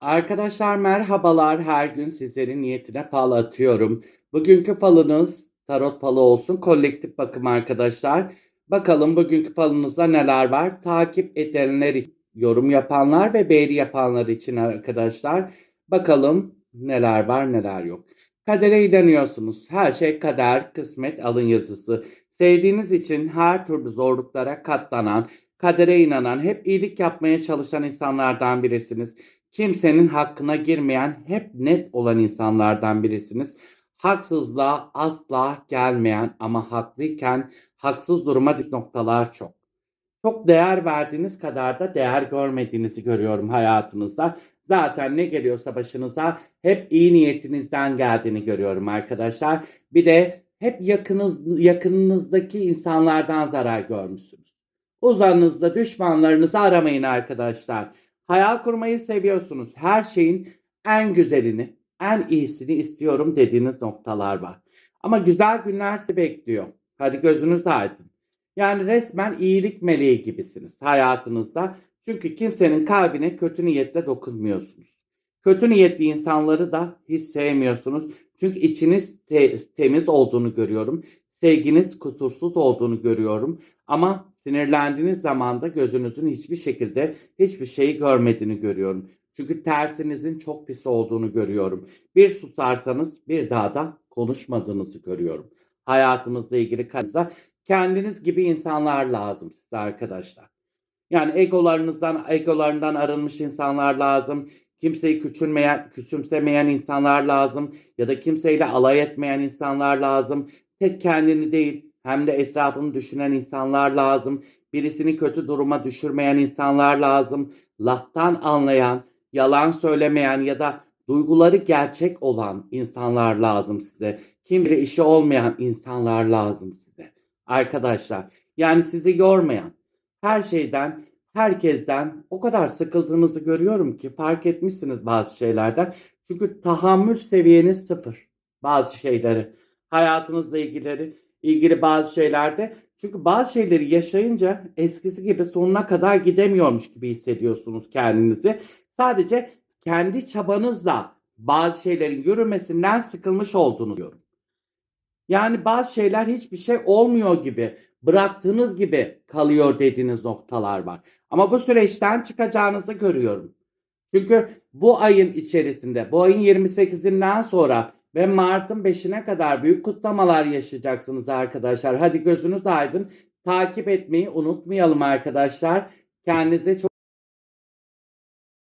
Arkadaşlar merhabalar. Her gün sizlerin niyetine fal atıyorum. Bugünkü falınız tarot falı olsun. Kolektif bakım arkadaşlar. Bakalım bugünkü falınızda neler var? Takip edenler, yorum yapanlar ve beğeni yapanlar için arkadaşlar. Bakalım neler var neler yok. Kadere inanıyorsunuz. Her şey kader, kısmet, alın yazısı. Sevdiğiniz için her türlü zorluklara katlanan, kadere inanan, hep iyilik yapmaya çalışan insanlardan birisiniz. Kimsenin hakkına girmeyen, hep net olan insanlardan birisiniz. Haksızlığa asla gelmeyen ama haklıyken haksız duruma dik noktalar çok. Çok değer verdiğiniz kadar da değer görmediğinizi görüyorum hayatınızda. Zaten ne geliyorsa başınıza hep iyi niyetinizden geldiğini görüyorum arkadaşlar. Bir de hep yakınız, yakınınızdaki insanlardan zarar görmüşsünüz. Uzağınızda düşmanlarınızı aramayın arkadaşlar. Hayal kurmayı seviyorsunuz. Her şeyin en güzelini, en iyisini istiyorum dediğiniz noktalar var. Ama güzel günler sizi bekliyor. Hadi gözünüz aydın. Yani resmen iyilik meleği gibisiniz hayatınızda. Çünkü kimsenin kalbine kötü niyetle dokunmuyorsunuz. Kötü niyetli insanları da hiç sevmiyorsunuz. Çünkü içiniz te- temiz olduğunu görüyorum. Sevginiz kusursuz olduğunu görüyorum. Ama sinirlendiğiniz zaman da gözünüzün hiçbir şekilde hiçbir şeyi görmediğini görüyorum. Çünkü tersinizin çok pis olduğunu görüyorum. Bir susarsanız bir daha da konuşmadığınızı görüyorum. Hayatınızla ilgili kanınıza kendiniz gibi insanlar lazım size arkadaşlar. Yani egolarınızdan, egolarından arınmış insanlar lazım. Kimseyi küçülmeyen, küçümsemeyen insanlar lazım. Ya da kimseyle alay etmeyen insanlar lazım. Tek kendini değil hem de etrafını düşünen insanlar lazım. Birisini kötü duruma düşürmeyen insanlar lazım. Laftan anlayan, yalan söylemeyen ya da duyguları gerçek olan insanlar lazım size. Kim bilir işi olmayan insanlar lazım size. Arkadaşlar yani sizi yormayan, her şeyden, herkesten o kadar sıkıldığınızı görüyorum ki fark etmişsiniz bazı şeylerden. Çünkü tahammül seviyeniz sıfır bazı şeyleri. Hayatınızla ilgili, ilgili bazı şeylerde. Çünkü bazı şeyleri yaşayınca eskisi gibi sonuna kadar gidemiyormuş gibi hissediyorsunuz kendinizi. Sadece kendi çabanızla bazı şeylerin yürümesinden sıkılmış olduğunu diyorum. Yani bazı şeyler hiçbir şey olmuyor gibi, bıraktığınız gibi kalıyor dediğiniz noktalar var. Ama bu süreçten çıkacağınızı görüyorum. Çünkü bu ayın içerisinde, bu ayın 28'inden sonra ve Mart'ın 5'ine kadar büyük kutlamalar yaşayacaksınız arkadaşlar. Hadi gözünüz aydın. Takip etmeyi unutmayalım arkadaşlar. Kendinize çok